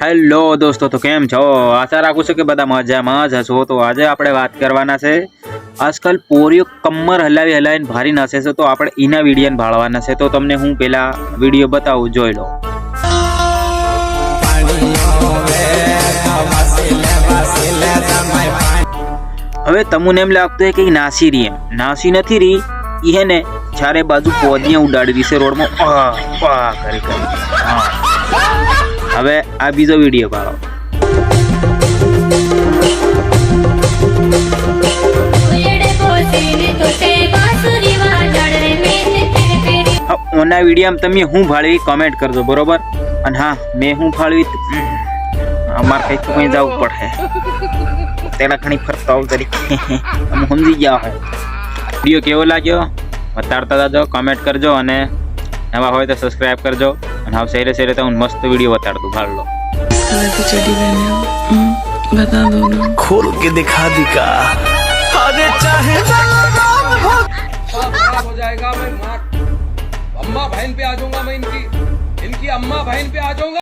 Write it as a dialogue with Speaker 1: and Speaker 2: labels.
Speaker 1: Hello દોસ્તો તો કેમ છો? આશા રાખું છું કે બધા મજામાં જ હશો. તો આજે આપણે વાત કરવાના છે આજકાલ પોરીઓ કમર હલાવી હલાવીને ભારી નાસે છે તો આપણે એના વિડીયોને ભાળવાના છે. તો તમને હું પેલા વીડિયો બતાવું જોઈ લો. હવે તમને એમ લાગતું હોય કે નાસી રહી એમ. નાસી નથી રહી ને ચારે બાજુ પોદિયા ઉડાડી દીશે રોડમાં. આ, આ કરી કરી. હવે આ બીજો વીડિયો પાડો. ઓના વિડીયામાં તમે હું ફાળવી કોમેન્ટ કરજો, બરોબર? અને હા, મેં હું ફાળવી અમારે કંઈક કંઈ જવું પડે તેના ઘણી ફરતા આવું તરીકે અમે સમજી ગયા હોય. વીડિયો કેવો લાગ્યો? બતાડતા જાજો કોમેન્ટ કરજો અને નવા હોય તો સબસ્ક્રાઈબ કરજો. અને હા શેરે શેરે તો હું મસ્ત વિડીયો બતાડ દઉં ભાળ લો
Speaker 2: कलर की चड्डी पहने हो हम्म, बता दो ना
Speaker 3: खोल के दिखा दिका अरे चाहे
Speaker 4: खराब हो जाएगा मैं मार अम्मा बहन पे आ जाऊंगा मैं इनकी इनकी अम्मा बहन पे आ जाऊंगा